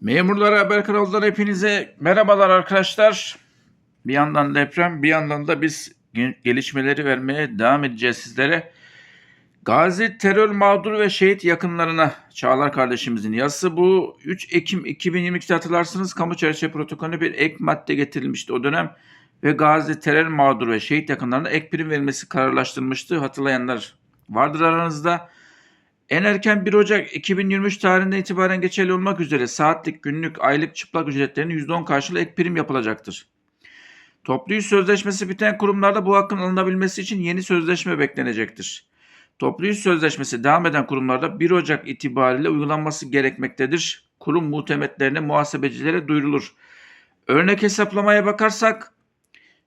Memurlar Haber kanalından hepinize merhabalar arkadaşlar. Bir yandan deprem, bir yandan da biz ge- gelişmeleri vermeye devam edeceğiz sizlere. Gazi terör mağduru ve şehit yakınlarına Çağlar kardeşimizin yazısı bu. 3 Ekim 2022'de hatırlarsınız kamu çerçeve protokolüne bir ek madde getirilmişti o dönem. Ve Gazi terör mağduru ve şehit yakınlarına ek prim verilmesi kararlaştırılmıştı. Hatırlayanlar vardır aranızda. En erken 1 Ocak 2023 tarihinden itibaren geçerli olmak üzere saatlik, günlük, aylık çıplak ücretlerinin %10 karşılığı ek prim yapılacaktır. Toplu iş sözleşmesi biten kurumlarda bu hakkın alınabilmesi için yeni sözleşme beklenecektir. Toplu iş sözleşmesi devam eden kurumlarda 1 Ocak itibariyle uygulanması gerekmektedir. Kurum muhtemetlerine, muhasebecilere duyurulur. Örnek hesaplamaya bakarsak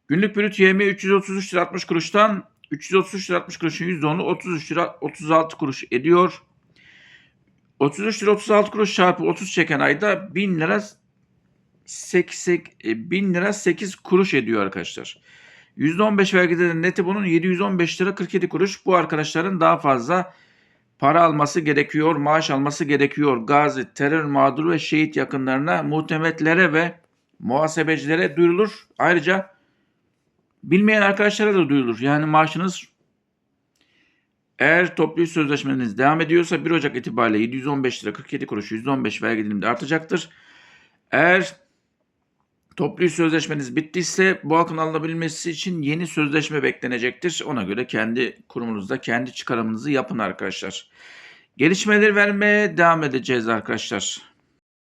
günlük brüt yemeği 333 lira 60 kuruştan 333 lira 60 kuruşun %10'u 33 lira 36 kuruş ediyor. 33 lira 36 kuruş çarpı 30 çeken ayda 1000 lira 8, 1000 lira 8 kuruş ediyor arkadaşlar. %15 vergide neti bunun 715 lira 47 kuruş. Bu arkadaşların daha fazla para alması gerekiyor, maaş alması gerekiyor. Gazi, terör mağduru ve şehit yakınlarına, muhtemetlere ve muhasebecilere duyurulur. Ayrıca bilmeyen arkadaşlara da duyurulur. Yani maaşınız eğer toplu sözleşmeniz devam ediyorsa 1 Ocak itibariyle 715 lira 47 kuruş %15 vergi diliminde artacaktır. Eğer toplu sözleşmeniz bittiyse bu hakkın alınabilmesi için yeni sözleşme beklenecektir. Ona göre kendi kurumunuzda kendi çıkarımınızı yapın arkadaşlar. Gelişmeleri vermeye devam edeceğiz arkadaşlar.